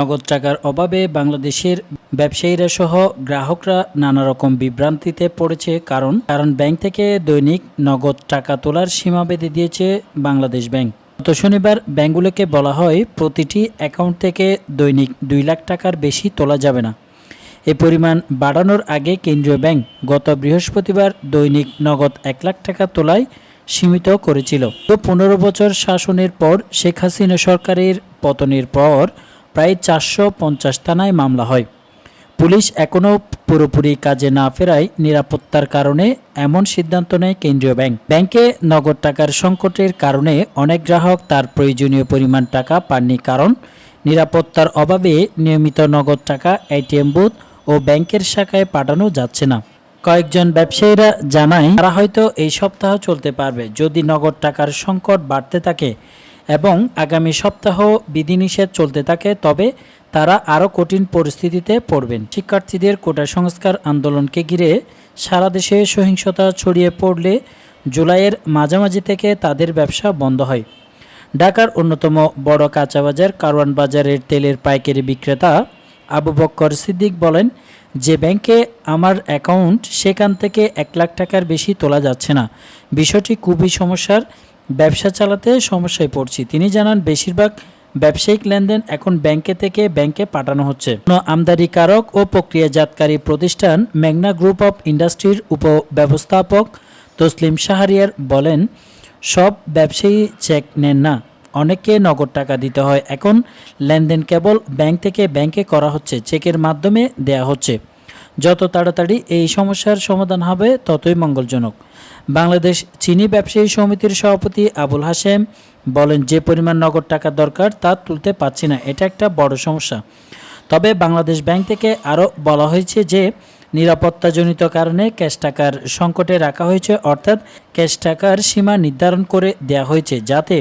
নগদ টাকার অভাবে বাংলাদেশের ব্যবসায়ীরা সহ গ্রাহকরা নানা রকম বিভ্রান্তিতে পড়েছে। কারণ কারণ ব্যাংক থেকে দৈনিক নগদ টাকা তোলার সীমা বেঁধে দিয়েছে বাংলাদেশ ব্যাংক। গত শনিবার ব্যাংকগুলোকে বলা হয়, প্রতিটি অ্যাকাউন্ট থেকে দৈনিক দুই লাখ টাকার বেশি তোলা যাবে না। এ পরিমাণ বাড়ানোর আগে কেন্দ্রীয় ব্যাংক গত বৃহস্পতিবার দৈনিক নগদ এক লাখ টাকা তোলায় সীমিত করেছিল। তো পনেরো বছর শাসনের পর শেখ হাসিনা সরকারের পতনের পর প্রায় চারশো পঞ্চাশ থানায় মামলা হয়। পুলিশ এখনও পুরোপুরি কাজে না ফেরায় নিরাপত্তার কারণে এমন সিদ্ধান্ত নেয় কেন্দ্রীয় ব্যাংক। ব্যাংকে নগদ টাকার সংকটের কারণে অনেক গ্রাহক তার প্রয়োজনীয় পরিমাণ টাকা পাননি কারণ নিরাপত্তার অভাবে নিয়মিত নগদ টাকা এটিএম বুথ ও ব্যাংকের শাখায় পাঠানো যাচ্ছে না। কয়েকজন ব্যবসায়ীরা জানায়, তারা হয়তো এই সপ্তাহ চলতে পারবে। যদি নগদ টাকার সংকট বাড়তে থাকে এবং আগামী সপ্তাহ বিধিনিষেধ চলতে থাকে, তবে তারা আরও কঠিন পরিস্থিতিতে পড়বেন। শিক্ষার্থীদের কোটা সংস্কার আন্দোলনকে ঘিরে সারা দেশে সহিংসতা ছড়িয়ে পড়লে জুলাইয়ের মাঝামাঝি থেকে তাদের ব্যবসা বন্ধ হয়। ঢাকার অন্যতম বড় কাঁচাবাজার কারওয়ান বাজারের তেলের পাইকারি বিক্রেতা আবু বক্কর সিদ্দিক বলেন, যে ব্যাংকে আমার অ্যাকাউন্ট, সেখান থেকে এক লাখ টাকার বেশি তোলা যাচ্ছে না। বিষয়টি খুবই সমস্যার ব্যবসা চালাতে সমস্যায় পড়ছি। তিনি জানান, বেশিরভাগ ব্যবসায়িক লেনদেন এখন ব্যাংকে থেকে ব্যাংকে পাঠানো হচ্ছে। আমদানিকারক ও প্রক্রিয়াজাতকারী প্রতিষ্ঠান মেঘনা গ্রুপ অফ ইন্ডাস্ট্রির উপব্যবস্থাপক তসলিম শাহরিয়ার বলেন, সব ব্যবসায়ী চেক নেন না, অনেককে নগদ টাকা দিতে হয়। এখন লেনদেন কেবল ব্যাংক থেকে ব্যাংকে করা হচ্ছে, চেকের মাধ্যমে দেয়া হচ্ছে। যত তাড়াতাড়ি এই সমস্যার সমাধান হবে, ততই মঙ্গলজনক। বাংলাদেশ চিনি ব্যবসায়ী সমিতির সভাপতি আবুল হাশেম বলেন, যে পরিমাণ নগদ টাকা দরকার তা তুলতে পারছি না, এটা একটা বড় সমস্যা। তবে বাংলাদেশ ব্যাংক থেকে আরও বলা হয়েছে যে, নিরাপত্তাজনিত কারণে ক্যাশ টাকার সংকটে রাখা হয়েছে, অর্থাৎ ক্যাশ টাকার সীমা নির্ধারণ করে দেয়া হয়েছে, যাতে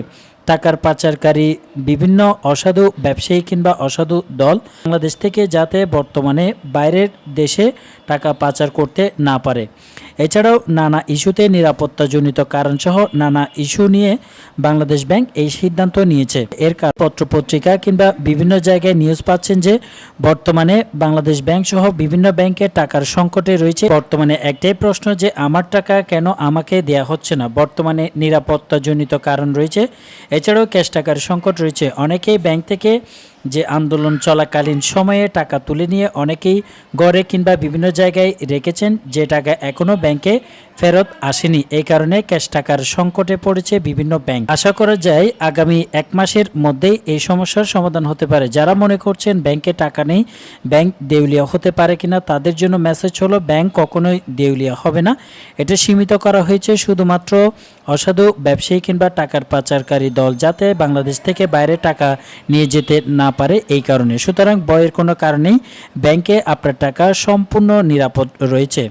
টাকার পাচারকারী, বিভিন্ন অসাধু ব্যবসায়ী কিংবা অসাধু দল বাংলাদেশ থেকে যাতে বর্তমানে বাইরের দেশে টাকা পাচার করতে না পারে। এছাড়াও নানা ইস্যুতে নিরাপত্তাজনিত কারণসহ নানা ইস্যু নিয়ে বাংলাদেশ ব্যাংক এই সিদ্ধান্ত নিয়েছে। এর কারণ পত্রপত্রিকা কিংবা বিভিন্ন জায়গায় নিউজ পাচ্ছেন যে, বর্তমানে বাংলাদেশ ব্যাংক সহ বিভিন্ন ব্যাংকে টাকার সংকটে রয়েছে। বর্তমানে একটাই প্রশ্ন যে, আমার টাকা কেন আমাকে দেয়া হচ্ছে না? বর্তমানে নিরাপত্তাজনিত কারণ রয়েছে। এছাড়াও ক্যাশ টাকার সংকট রয়েছে। অনেকেই ব্যাংক থেকে যে আন্দোলন চলাকালীন সময়ে টাকা তুলে নিয়ে অনেকেই গড়ে কিংবা বিভিন্ন জায়গায় রেখেছেন, যে টাকা এখনও ব্যাংকে ফেরত আসেনি। এই কারণে ক্যাশ টাকার সংকটে পড়েছে বিভিন্ন ব্যাংক। আশা করা যায় আগামী এক মাসের মধ্যেই এই সমস্যার সমাধান হতে পারে। যারা মনে করছেন ব্যাংকে টাকা নেই, ব্যাংক দেউলিয়া হতে পারে কিনা, তাদের জন্য মেসেজ হলো, ব্যাংক কখনোই দেউলিয়া হবে না। এটা সীমিত করা হয়েছে শুধুমাত্র অসাধু ব্যবসায়ী কিংবা টাকার পাচারকারী দল, যাতে বাংলাদেশ থেকে বাইরে টাকা নিয়ে যেতে না পারে এই কারণে। সুতরাং বয়ের কোনো কারণেই ব্যাংকে আপনার টাকা সম্পূর্ণ নিরাপদ রয়েছে।